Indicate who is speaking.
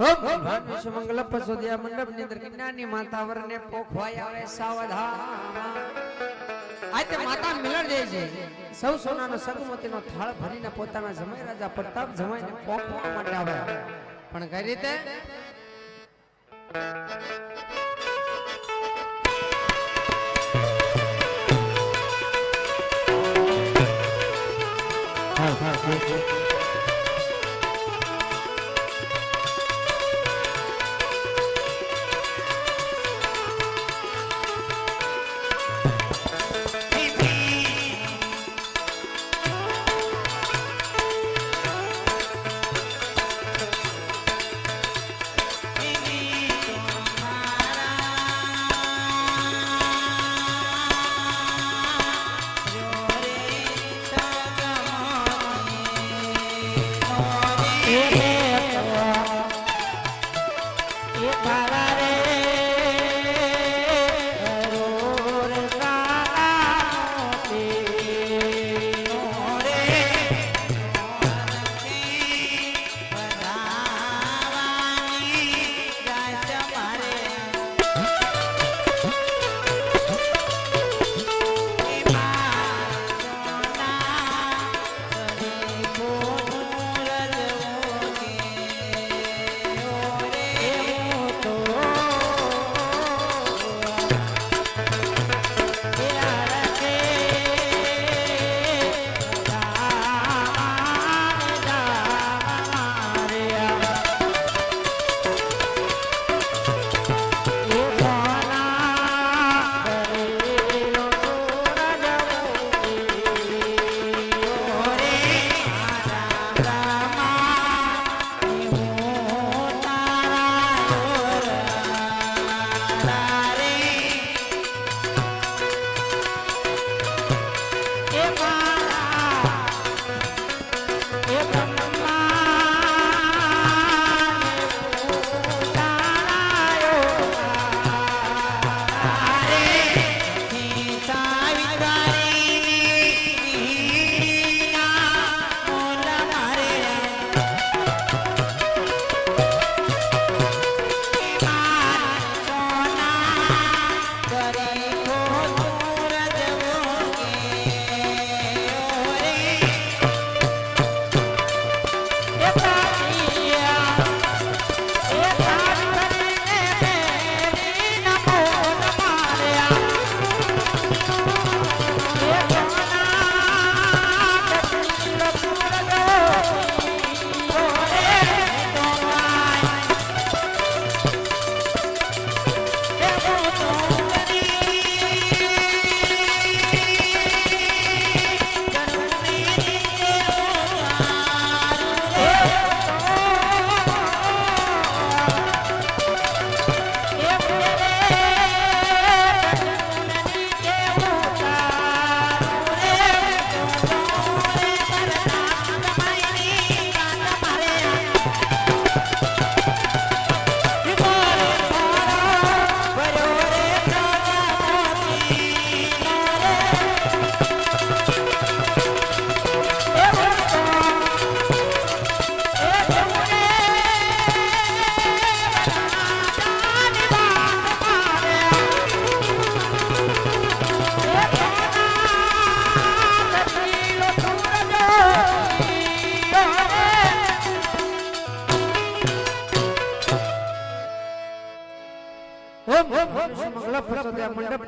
Speaker 1: ભગવાન વિશ્વમંગલ પસોદિયા મંડપની અંદર જ્ઞાની માતા વરને પોખવાય આવે સાવધાન. આજે માતા મિલણ જાય છે. સૌ સોનાનો સગમતીનો થાળ ભરીને પોતાના જમાઈ રાજા પ્રતાપ જમાઈને પોખવા માટે આવે. પણ કઈ રીતે? ઓમ ઓમ મંગલ પસોદિયા મંડપ